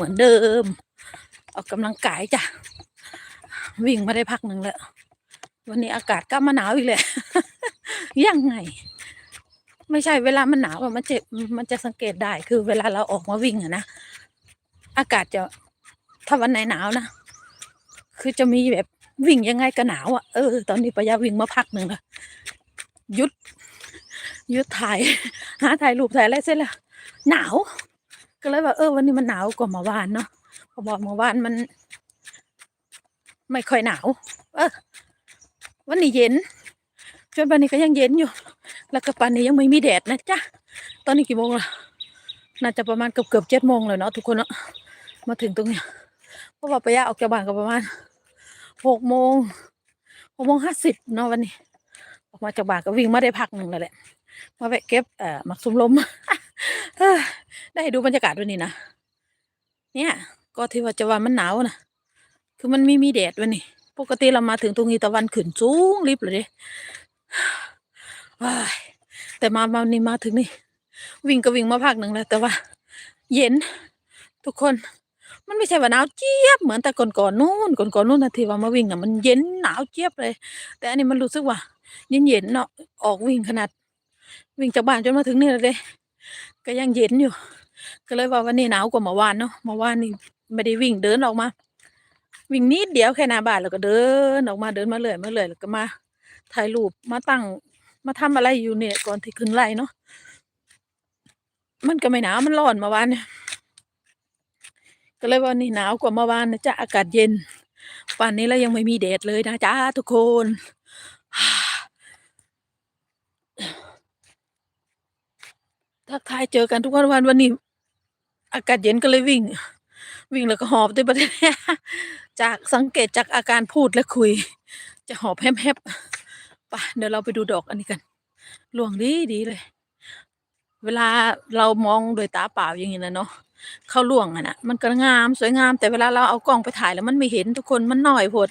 เหมือนเดิม ออกกำลังกายจ้ะ วิ่งมาได้พักหนึ่งแล้ว วันนี้อากาศก็มาหนาวอีกเลยยังไง ไม่ใช่เวลามันหนาวมันจะมันจะสังเกตได้คือเวลาเราออกมาวิ่งอะนะอากาศจะถ้าวันไหนหนาวนะคือจะมีแบบวิ่งยังไงก็หนาวอะเออตอนนี้ปะยาวิ่งมาพักหนึ่งละยุดยุดถ่ายหาถ่ายรูปถ่ายอะไรเสร็จแล้วหนาว ก็เลยว่าเออวันนี้มันหนาวกว่าเมื่อวานเนาะเพอบอกเมื่อวานมัน ไม่ค่อยหนาว เออวันนี้เย็นจนปันนี้ก็ยังเย็นอยู่ แล้วก็ปันนี้ยังไม่มีแดดนะจ๊ะตอนนี้กี่โมงละน่าจะประมาณเกือบเกือบเจ็ดโมงเลยเนาะทุกคนเนาะมาถึงตรงเนี้ยเพราะว่าไปยาออกจากบ้านก็ประมาณหกโมงหกโมงห้าสิบเนาะวันนี้ ออกมาจากบ้านก็วิ่งมาได้พักหนึ่งแล้วแหละ มาแวะเก็บเอ่อหมักสุมลมเอ้อได้ดูบรรยากาศวันนี้นะเนี่ยก็ที่ว่าจะว่ามันหนาวนะคือมันไม่มีแดดวันนี้ปกติเรามาถึงตรงนี้ตะวันขึ้นสูงริบเลยเด้ว้ายแต่มามานี่มาถึงนี่ วิ่งก็วิ่งมาพักหนึ่งแล้ว แต่ว่า เย็น ทุกคน มันไม่ใช่ว่าหนาวเจี๊ยบเหมือนแต่ก่อนก่อนๆนู้นก่อนก่อนๆนู้นนะที่ว่ามาวิ่งอะมันเย็นหนาวเจี๊ยบเลย แต่อันนี้มันรู้สึกว่าเย็นเย็นๆเนาะออกวิ่งขนาด วิ่งจากบ้านจนมาถึงนี่เลยเด้ก็ยังเย็นอยู่ ก็เลยว่าวันนี้หนาวกว่าเมื่อวานเนาะเมื่อวานนี่ไม่ได้วิ่งเดินออกมา วิ่งนิดเดียวแค่หน้าบ้านแล้วก็เดินออกมาเดินมาเรื่อยมาเรื่อยแล้วก็มาถ่ายรูปมาตั้งมาทำอะไรอยู่เนี่ยก่อนที่ขึ้นไล่เนาะมันก็ไม่หนาวมันร้อนเมื่อวานเนี่ยก็เลยว่านี่หนาวกว่าเมื่อวานนะจ๊ะอากาศเย็นป่านนี้แล้วยังไม่มีแดดเลยนะจ๊ะทุกคน ทักทายเจอกันทุกวันวันวันนี้ อากาศเย็นก็เลยวิ่ง วิ่งแล้วก็หอบด้วยประเด็นจากสังเกตจากอาการพูดและคุย จะหอบแฮบๆไปเดี๋ยวเราไปดูดอกอันนี้กันหลวงดีดีเลย เวลาเรามองโดยตาเปล่าอย่างนี้นะเนาะเข้าล่วงอะนะมันก็งามสวยงาม แต่เวลาเราเอากล้องไปถ่ายแล้วมันไม่เห็นทุกคนมันน้อยพด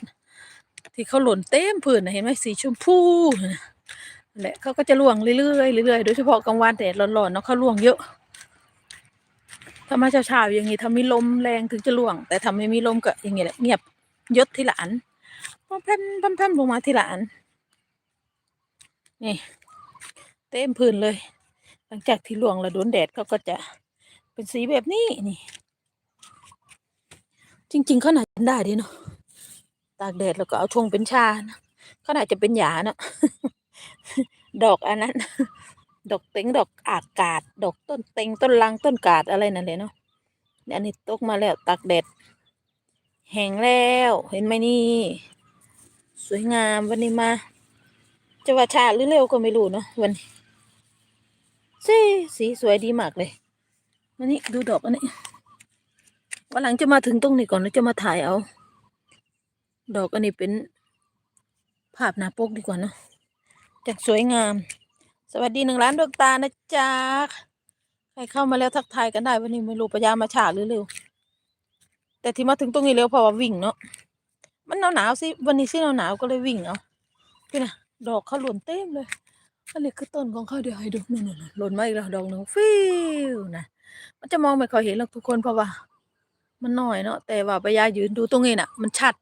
ที่เขาหล่นเต็มพื้นนะเห็นไหมสีชมพูนะ แหละเขาก็จะล่วงเรื่อยๆเรื่อยๆโดยเฉพาะกลางวันแดดร้อนๆเนาะเขาล่วงเยอะถ้ามาเช้าๆอย่างนี้ถ้ามีลมแรงถึงจะล่วง แต่ถ้าไม่มีลมก็อย่างนี้แหละเงียบยศทีละอันพแพมพมแพมลงมาทีละอันนี่ เต็มพื้นเลย หลังจากที่ล่วงแล้วโดนแดดเขาก็จะเป็นสีแบบนี้นี่ จริง ๆเขาน่าจะได้ดีเนาะตากแดดแล้วก็เอาชงเป็นชานะเขาน่าจะเป็นหยาเนาะ ดอกอันนั้น ดอกเต็งดอกอากาศ ดอกต้นเต็งต้นลังต้นกาดอะไรนั่นเลยเนาะเนี่ยอันนี้ตกมาแล้วตากแดดแห้งแล้วเห็นไหมนี่ สวยงามวันนี้มาจะว่าชาหรือเร็วก็ไม่รู้เนาะวันนี้สีสีสวยดีมากเลยอันนี้ดูดอกอันนี้วันหลังจะมาถึงตรงนี้ก่อนแล้วจะมาถ่ายเอา ดอกอันนี้เป็นภาพหน้าปกดีกว่าเนาะ จากสวยงาม สวัสดีหนึ่งล้านดวงตานะจ๊ะใครเข้ามาแล้วทักทายกันได้วันนี้ไม่รู้ปะยามาฉาหรือเร็วแต่ที่มาถึงตรงนี้เร็วเพราะว่าวิ่งเนาะมันหนาวหนาวๆสิวันนี้สิหนาวหนาวๆก็เลยวิ่งเอาพี่นะดอกเขาหล่นเต็มเลยอันนี้คือต้นของเขาเดี๋ยวให้ดูนู่นๆหล่นมาอีกแล้วดอกหนึ่งฟิวนะมันจะมองไม่ค่อยเห็นหรอกทุกคนเพราะว่า มันน้อยเนาะแต่ว่าปยายืนดูตรงนี้น่ะ มันชัด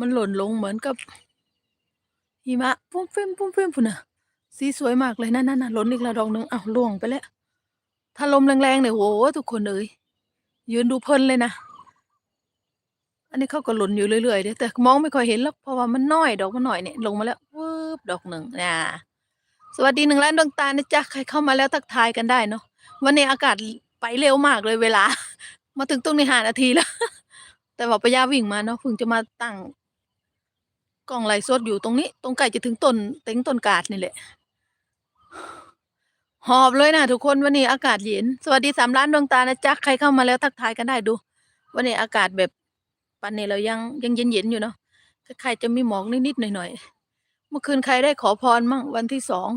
มันหล่นลงเหมือนกับ หิมะปุ้มฟิมปุ้มฟิมพุ่นน่ะ สีสวยมากเลยนั่นนั่นน่ะล่นอีกแล้วดอกหนึ่งอ้าวล่วงไปแล้วถ้าลมแรงๆเนี่ยโหทุกคนเอ้ยยืนดูเพลินเลยนะอันนี้เขาก็หล่นอยู่เรื่อยๆเด้แต่มองไม่ค่อยเห็นหรอกเพราะว่ามันน้อยดอกมันหน้อยเนี่ยลงมาแล้ววืบดอกหนึ่งน่ะสวัสดีหนึ่งล้านดวงตานะจ๊ะใครเข้ามาแล้วทักทายกันได้เนาะวันนี้อากาศไปเร็วมากเลยเวลา มาถึงตรงนี้ห้านาทีแล้ว แต่ว่าปยาวิ่งมาเนาะเพิ่งจะมาตั้ง กล้องไลฟ์สดอยู่ตรงนี้ ตรงใกล้จะถึงต้นเต็งต้นกาดนี่แหละ หอบเลยนะทุกคนวันนี้อากาศเย็น สวัสดีสามล้านดวงตานะจ๊ะใครเข้ามาแล้วทักทายกันได้ดู วันนี้อากาศแบบปันนี้เรายังยังเย็นๆอยู่เนาะใครจะมีหมอกนิดๆหน่อยๆเมื่อคืนใครได้ขอพรมั่งวันที่สอง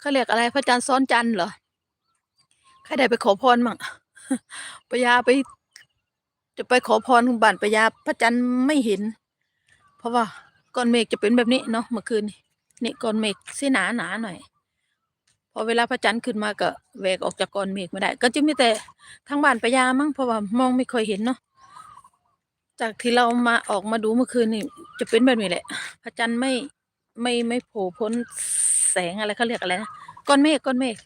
เขาเรียกอะไรพระจันทร์ซ้อนจันทร์เหรอใครได้ไปขอพรมั่งปยาไป จะไปขอพรบ้านปยาพระจันทร์ไม่เห็น เพราะว่า ก้อนเมฆจะเป็นแบบนี้เนาะเมื่อคืนนี่ก้อนเมฆสีหนาหนาๆหน่อย พอเวลาพระจันทร์ขึ้นมาก็แหวกออกจากก้อนเมฆไม่ได้ ก็จะมีแต่ทางบ้านปยามั้งเพราะว่ามองไม่ค่อยเห็นเนาะจากที่เรามาออกมาดูเมื่อคืนนี่จะเป็นแบบนี้แหละ พระจันทร์ไม่ไม่ไม่โผล่พ้นแสงอะไรเขาเรียกอะไรนะก้อนเมฆก้อนเมฆ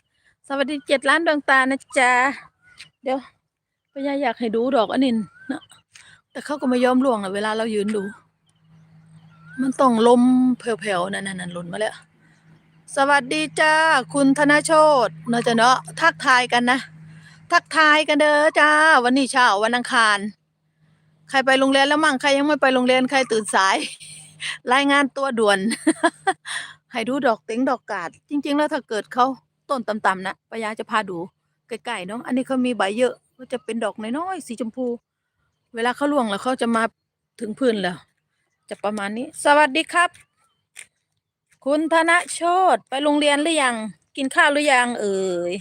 สวัสดีเจ็ดล้านดวงตานะจ๊ะเดี๋ยวปยาอยากให้ดูดอกอันนี้นะแต่เขาก็ไม่ยอมล่วงอะเวลาเรายืนดู มันต้องลมแผ่วๆนั่นนั่นหล่นมาแล้ว สวัสดีจ้า คุณธนโชตเนาะจ้ะเนาะทักทายกันนะ ทักทายกันเด้อจ้า วันนี้เช้าวันอังคาร ใครไปโรงเรียนแล้วมั่งใครยังไม่ไปโรงเรียนใครตื่นสาย รายงานตัวด่วน ให้ดูดอกเต็งดอกกาด จริง ๆ แล้วถ้าเกิดเขาต้นต่ำๆนะปยาจะพาดูใกล้ๆเนาะอันนี้เขามีใบเยอะก็จะเป็นดอกน้อยๆสีชมพู เวลาเขาล่วงแล้วเขาจะมาถึงพื้นแล้ว จะประมาณนี้ สวัสดีครับ คุณธนโชตไปโรงเรียนหรือยัง กินข้าวหรือยัง เอ่ย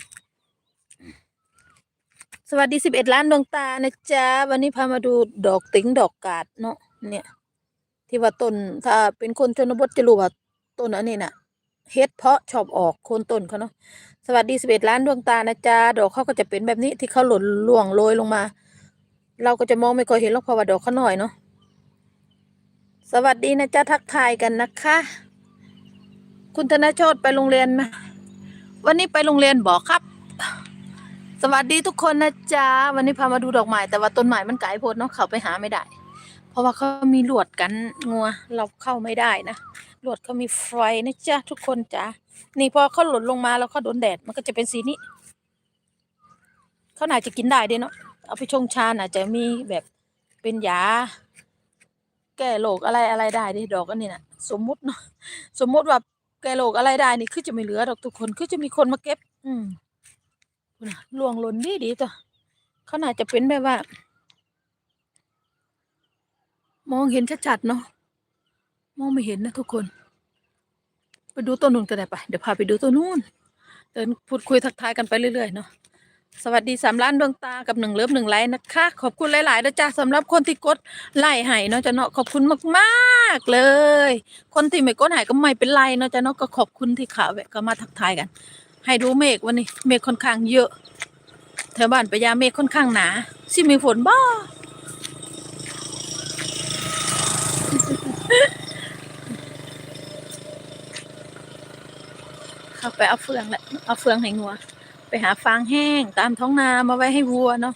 สวัสดีสิบเอ็ดล้านดวงตานะจ๊ะ วันนี้พามาดูดอกติ๋งดอกกาดเนาะเนี่ย ที่ว่าต้นถ้าเป็นคนชนบทจะรู้ว่าต้นอันนี้น่ะเฮ็ดเพาะชอบออกโคนต้นเขาเนาะสวัสดีสิบเอ็ดล้านดวงตานะจ๊ะดอกเขาก็จะเป็นแบบนี้ที่เขาหล่นล่วงโรยลงมา เราก็จะมองไม่ค่อยเห็นหรอกเพราะว่าดอกเขาหน้อยเนาะ สวัสดีนะจ๊ะทักทายกันนะคะ คุณธนโชตไปโรงเรียนไหมวันนี้ไปโรงเรียนบอกครับ สวัสดีทุกคนนะจ๊ะวันนี้พามาดูดอกไม้แต่ว่าต้นไม้มันไกลโพดเนาะเขาไปหาไม่ได้ เพราะว่าเขามีลวดกันงัวเราเข้าไม่ได้นะลวดเขามีไฟนะจ๊ะทุกคนจ้ะนี่พอเขาหล่นลงมาแล้วเขาโดนแดดมันก็จะเป็นสีนี้เขาน่าจะกินได้เด้เนาะเอาไปชงชาน่าจะมีแบบเป็นยา แก้โรคอะไรอะไรได้เดิดอกอันนี้นะสมมุติเนาะสมมุติว่าแก้โรคอะไรได้นี่คือจะไม่เหลือดอกทุกคนคือจะมีคนมาเก็บ อืมน่ะล่วงหล่นดีดีจ้ะเขาน่าจะเป็นแบบว่า มองเห็นชัดๆเนาะมองไม่เห็นนะทุกคน ไปดูต้นนู้นกันได้ปะเดี๋ยวพาไปดูต้นนู้นเดินพูดคุยทักทายกันไปเรื่อยๆเนาะ สวัสดีสามล้านดวงตากับหนึ่งเลิฟหนึ่งไลค์นะคะ ขอบคุณหลายๆนะจ๊ะสำหรับคนที่กดไลค์ให้เนาะจ้ะเนาะขอบคุณมากๆเลย คนที่ไม่กดให้ก็ไม่เป็นไรเนาะจ้ะเนาะก็ขอบคุณที่ขาแวะก็มาทักทายกัน ให้ดูเมฆวันนี้เมฆค่อนข้างเยอะแถวบ้านปยาเมฆค่อนข้างหนาสิมีฝนบ้าเข้าไปเอาเฟืองแหละเอาเฟืองให้งัว ไปหาฟางแห้งตามท้องนามาไว้ให้วัวเนาะ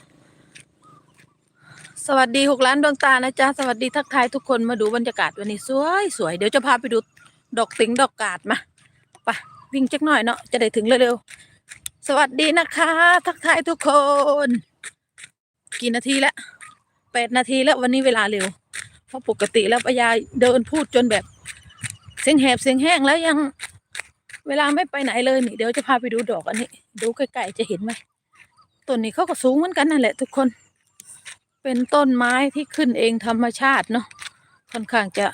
สวัสดีหกล้านดวงตานะจ๊ะ สวัสดีทักทายทุกคนมาดูบรรยากาศวันนี้สวยสวยเดี๋ยวจะพาไปดูดอกติงดอกกาดมาไปวิ่งจักหน่อยเนาะจะได้ถึงเร็วๆสวัสดีนะคะ ทักทายทุกคน กี่นาทีแล้วแปดนาทีแล้ววันนี้เวลาเร็ว เพราะปกติแล้วปยายเดินพูดจนแบบ เสียงแหบเสียงแห้งแล้วยัง เวลาไม่ไปไหนเลยนี่เดี๋ยวจะพาไปดูดอกอันนี้ ดูใกล้ๆจะเห็นไหมต้นนี้เขาก็สูงเหมือนกันนั่นแหละทุกคน เป็นต้นไม้ที่ขึ้นเองธรรมชาติเนาะค่อนข้างจะ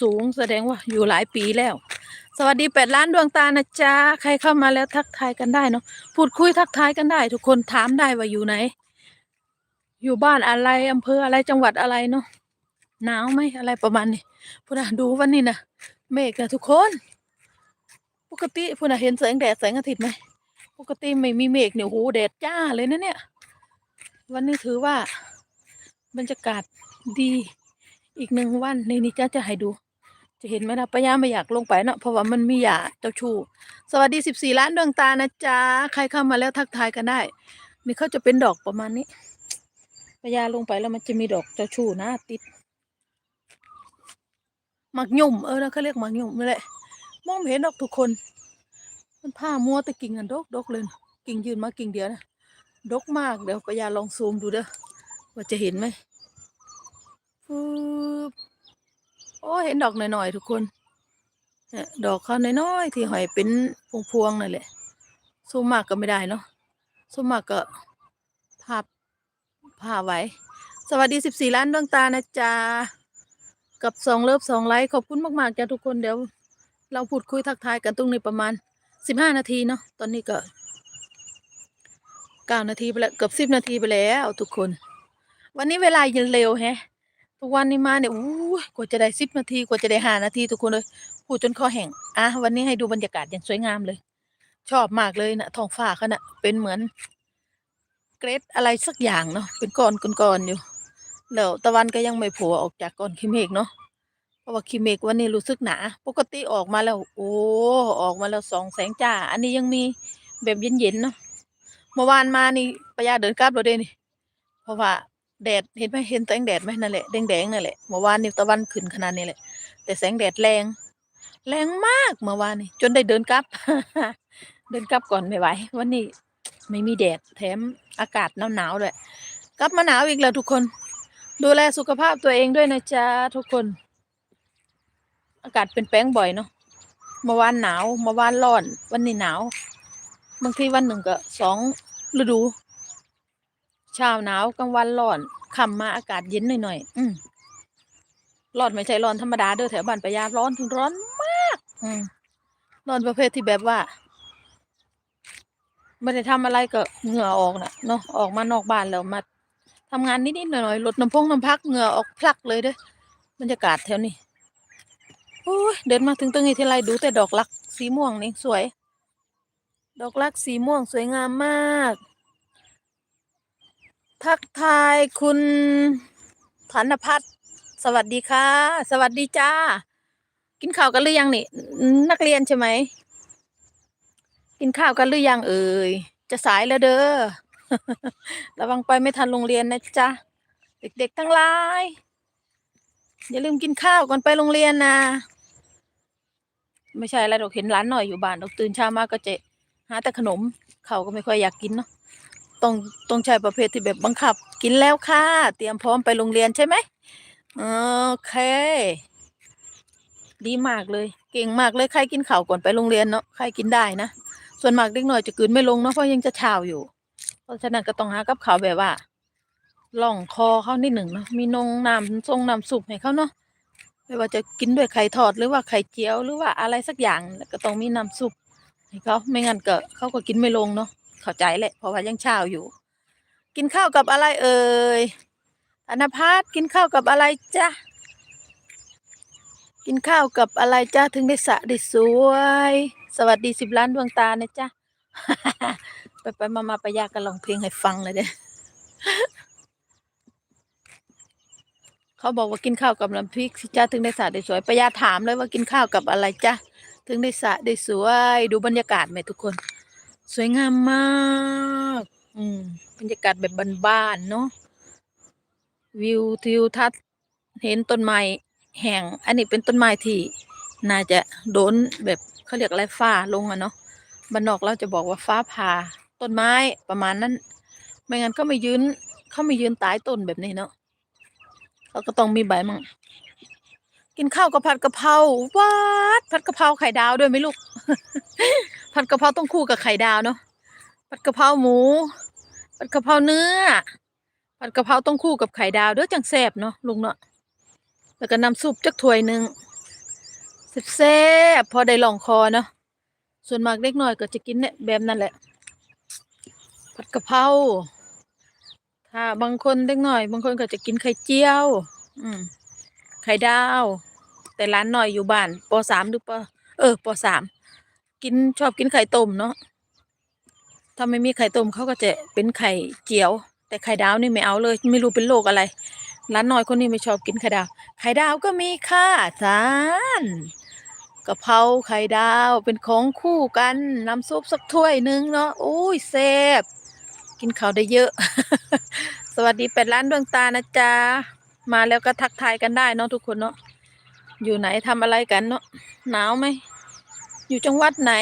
สูงแสดงว่าอยู่หลายปีแล้ว สวัสดีแปดล้านดวงตานะจ๊ะใครเข้ามาแล้วทักทายกันได้เนาะพูดคุยทักทายกันได้ ทุกคนถามได้ว่าอยู่ไหน อยู่บ้านอะไรอำเภออะไรจังหวัดอะไรเนาะหนาวไหมอะไรประมาณนี้พูดนะดูวันนี้นะเมฆนะทุกคน ปกติพูดนะเห็นแสงแดดแสงอาทิตย์ไหมปกติไม่มีเมฆเนี่ยโหแดดจ้าเลยนะเนี่ย วันนี้ถือว่าบรรยากาศดีอีกหนึ่งวันในนี้จ้าจะให้ดู จะเห็นไหมนะป้ายาไม่อยากลงไปเนาะเพราะว่ามันมีหยาเจ้าชู สวัสดีสิบสี่ล้านดวงตานะจ๊ะใครเข้ามาแล้วทักทายกันได้ นี่เขาจะเป็นดอกประมาณนี้ป้ายาลงไปแล้วมันจะมีดอกเจ้าชูนะติดหมักยุ่มเออนะเขาเรียกหมักยุ่มนี่แหละ มองเห็นดอกทุกคน มันผ้ามัวแต่กิ่งกันดกดกเลยกิ่งยืนมากิ่งเดียวนะดกมากเดี๋ยวปยาลองซูมดูเด้อว่าจะเห็นไหมปึ๊บโอ้เห็นดอกหน่อยๆทุกคนเนี่ยดอกเขาน้อยๆที่หอยเป็นพวงๆนั่นแหละซูมมากก็ไม่ได้เนาะซูมมากก็ภาพภาพไว้ สวัสดีสิบสี่ล้านดวงตานะจ๊ะกับสองเลิฟสองไลค์ขอบคุณมากๆจ้ะทุกคนเดี๋ยว เราพูดคุยทักทายกันตรงนี้ประมาณสิบห้านาทีเนาะตอนนี้ก็เก้านาทีไปแล้วเกือบสิบนาทีไปแล้วทุกคน วันนี้เวลาย็นเร็วแฮะทุกวันนี้มาเนี่ยอู้กว่าจะได้สิบนาทีกว่าจะได้ห้านาทีทุกคนเลยพูดจนคอแห้งอะวันนี้ให้ดูบรรยากาศอย่างสวยงามเลย ชอบมากเลยนะท้องฟ้าเขานะเป็นเหมือน เกรดอะไรสักอย่างเนาะเป็นก้อนก้อนๆอยู่แล้วตะวันก็ยังไม่โผล่ออกจากก้อนขี้เมฆเนาะ เพราะว่าขี้เมฆวันนี้รู้สึกหนา ปกติออกมาแล้ว โอ้ ออกมาแล้วสองแสงจ้า อันนี้ยังมีแบบเย็นๆเนาะ เมื่อวานมานี่ปยาเดินกลับแล้วเด้นี่ เพราะว่าแดดเห็นไหมเห็นแสงแดดไหมนั่นแหละแดงๆนั่นแหละ เมื่อวานนี่ตะวันขึ้นขนาดนี้แหละ แต่แสงแดดแรง แรงมากเมื่อวานนี่จนได้เดินกลับ เดินกลับก่อนไม่ไหววันนี้ไม่มีแดดแถมอากาศหนาวๆด้วย กลับมาหนาวอีกแล้วทุกคน ดูแลสุขภาพตัวเองด้วยนะจ๊ะทุกคน อากาศเป็นแป้งบ่อยเนาะเมื่อวานหนาวเมื่อวานร้อน วันนี้หนาว บางทีวันหนึ่งก็สองฤดูเช้าหนาวกลางวันร้อนค่ำมาอากาศเย็นหน่อยๆอืมร้อนไม่ใช่ร้อนธรรมดาเด้อแถวบ้านปะยาร้อนถึงร้อนมาก อืมร้อนประเภทที่แบบว่าไม่ได้ทำอะไรก็เหงื่อออกนะเนาะออกมานอกบ้านแล้วมาทำงานนิดๆหน่อยๆลดน้ำพงน้ำพักเหงื่อออกพลักเลยเด้อบรรยากาศแถวนี้ โอ้ยเดินมาถึงตรงนี้ทีไรดูแต่ดอกลักสีม่วงนี่สวย ดอกลักสีม่วงสวยงามมาก ทักทายคุณธนพัฒน์สวัสดีค่ะ สวัสดีจ้า กินข้าวกันหรือยังนี่ นักเรียนใช่ไหม กินข้าวกันหรือยังเอ่ย จะสายแล้วเด้อ ระวังไปไม่ทันโรงเรียนนะจ๊ะ เด็กๆทั้งหลาย อย่าลืมกินข้าวก่อนไปโรงเรียนนะ ไม่ใช่อะไรเราเห็นร้านหน่อยอยู่บ้านเราตื่นเช้ามากก็จะหาแต่ขนมเขาก็ไม่ค่อยอยากกินเนาะต้องต้องใช้ประเภทที่แบบบังคับ กินแล้วค่ะ เตรียมพร้อมไปโรงเรียนใช่ไหมโอเค ดีมากเลย เก่งมากเลยใครกินข้าวก่อนไปโรงเรียนเนาะใครกินได้นะส่วนมากเด็กหน้อยจะกลืนไม่ลงเนาะเพราะยังจะเช้าอยู่ เพราะฉะนั้นก็ต้องหากับเขาวแบบว่าล่องคอเขานิดหนึ่งเนาะมีนงน้ำทรงน้ำซุปให้เขาเนาะ ไม่ว่าจะกินด้วยไข่ทอดหรือว่าไข่เจียวหรือว่าอะไรสักอย่างก็ต้องมีน้ำซุปให้เขาไม่งั้นก็เขาก็กินไม่ลงเนาะเข้าใจแหละเพราะว่ายังเช้าอยู่ กินข้าวกับอะไรเอ่ยธนพัฒน์กินข้าวกับอะไรจ๊ะกินข้าวกับอะไรจ้าถึงได้สะได้สวย สวัสดีสิบล้านดวงตานะจ๊ะไปไปมามาไปยากันลองเพลงให้ฟังเลยเด้ เขาบอกว่ากินข้าวกับน้ำพริกสิจ้าถึงได้สะได้สวยปยาถามเลยว่ากินข้าวกับอะไรจ้ะถึงได้สะได้สวย ดูบรรยากาศไหมทุกคน สวยงามมาก อืมบรรยากาศแบบบ้านๆเนาะวิวทิวทัศน์เห็นต้นไม้แห้งอันนี้เป็นต้นไม้ที่น่าจะโดนแบบเขาเรียกอะไรฟ้าลงอะเนาะบ้านนอกเราจะบอกว่าฟ้าผ่าต้นไม้ประมาณนั้น ไม่งั้นก็ไม่ยืนเขาไม่ยืนตายต้นแบบนี้เนาะ เขาก็ต้องมีใบมั่งกินข้าวกับผัดกะเพราวัดผัดกะเพราไข่ดาวด้วยไหมลูก ผัดกะเพราต้องคู่กับไข่ดาวเนาะผัดกะเพราหมู ผัดกะเพราเนื้อ ผัดกะเพราต้องคู่กับไข่ดาวเด้อจังแซ่บเนาะลุงเนาะแล้วก็น้ำซุปจักถ้วยหนึ่งแซ่บพอได้ลองคอเนาะส่วนมากเล็กน้อยก็จะกินเนี่ยแบบนั้นแหละผัดกะเพรา ถ้าบางคนเล็กหน้อย บางคนก็จะกินไข่เจียว อืมไข่ดาว แต่ร้านหน้อยอยู่บ้านปสามหรือปเออปสามกินชอบกินไข่ต้มเนาะถ้าไม่มีไข่ต้มเขาก็จะเป็นไข่เจียว แต่ไข่ดาวนี่ไม่เอาเลย ไม่รู้เป็นโรคอะไรร้านน้อยคนนี้ไม่ชอบกินไข่ดาว ไข่ดาวก็มีค่ะจานกะเพราไข่ดาวเป็นของคู่กันน้ำซุปสักถ้วยหนึงเนาะอุ้ยแซ่บ กินข้าวได้เยอะ สวัสดีเป็ดร้านดวงตานะจ๊ะ มาแล้วก็ทักทายกันได้เนาะทุกคนเนาะ อยู่ไหนทำอะไรกันเนาะ หนาวไหม อยู่จังหวัดไหน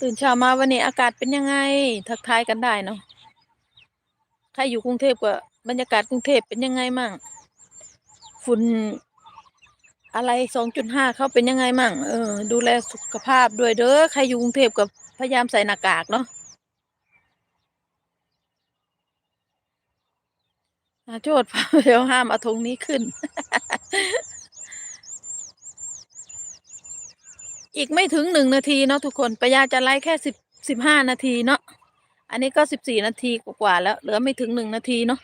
ตื่นเช้ามาวันนี้อากาศเป็นยังไง ทักทายกันได้เนาะ ใครอยู่กรุงเทพก็บรรยากาศกรุงเทพเป็นยังไงมั่ง ฝุ่นอะไรสองจุดห้าเขาเป็นยังไงมั่ง เออ ดูแลสุขภาพด้วยเด้อ ใครอยู่กรุงเทพก็พยายามใส่หน้ากากเนาะ อาโทษพาเวลห้ามเอาธงนี้ขึ้น อีกไม่ถึงหนึ่งนาทีเนาะทุกคนปยาจะไลฟ์แค่สิบสิบห้านาทีเนาะ อันนี้ก็สิบสี่นาทีกว่าแล้ว เหลือไม่ถึงหนึ่งนาทีเนาะ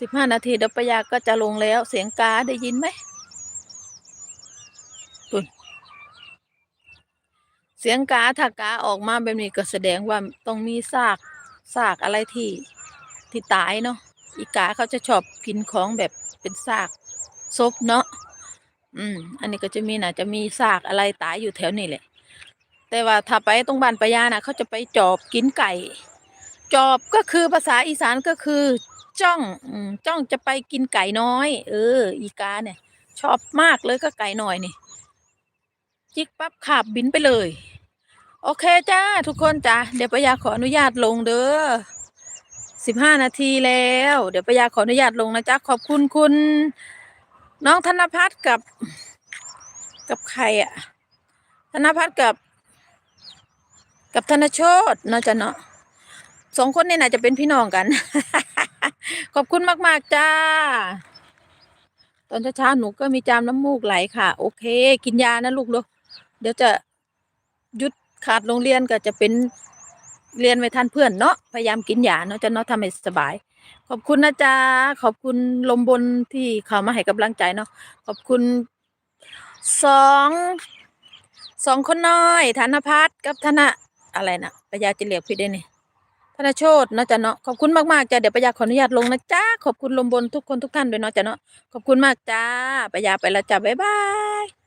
สิบห้านาทีเดี๋ยวปยาก็จะลงแล้ว เสียงกาได้ยินไหมตุ่นเสียงกาถ้ากาออกมาแบบนี้ก็แสดงว่าต้องมีซากซากอะไรที่ที่ตายเนาะ อีกาเขาจะชอบกินของแบบเป็นซากศพเนาะอืม อันนี้ก็จะมีนะจะมีซากอะไรตายอยู่แถวนี้แหละ แต่ว่าถ้าไปตรงบ้านปะยาน่ะเขาจะไปจอบกินไก่ จอบก็คือภาษาอีสานก็คือ จ้องอืมจ้องจะไปกินไก่น้อย เออ อีกาเนี่ย ชอบมากเลยก็ไก่น้อยนี่จิกปั๊บขับบินไปเลย โอเคจ้า ทุกคนจ้าเดี๋ยวปะยาขออนุญาตลงเด้อ สิบห้านาทีแล้ว เดี๋ยวปยาขออนุญาตลงนะจ๊ะ ขอบคุณคุณ น้องธนพัฒน์กับกับใครอะธนพัฒน์กับ กับธนโชตเนาะจ้ะเนาะสองคนนี่น่าจะเป็นพี่น้องกัน ขอบคุณมาก ๆ จ้า ตอนเช้าๆหนูก็มีจามน้ำมูกไหลค่ะ โอเค กินยานะลูกเนาะเดี๋ยวจะหยุดขาดโรงเรียนก็จะเป็น เรียนไม่ทันเพื่อนเนาะพยายามกินยาเนาะจะเนาะทำให้สบาย ขอบคุณนะจ๊ะขอบคุณลมบนที่เขามาให้กำลังใจเนาะขอบคุณสองสองคนน้อยธนพัฒน์กับธนะอะไรนะปยาจะเรียกพี่ได้นี่ธนโชตเนาะจ๊ะเนาะขอบคุณมากๆจ้ะเดี๋ยวปยาขออนุญาตลงนะจ๊ะขอบคุณลมบนทุกคนทุกท่านด้วยเนาะจ๊ะเนาะขอบคุณมากจ้าปยาไปแล้วจ้ะบ๊ายบาย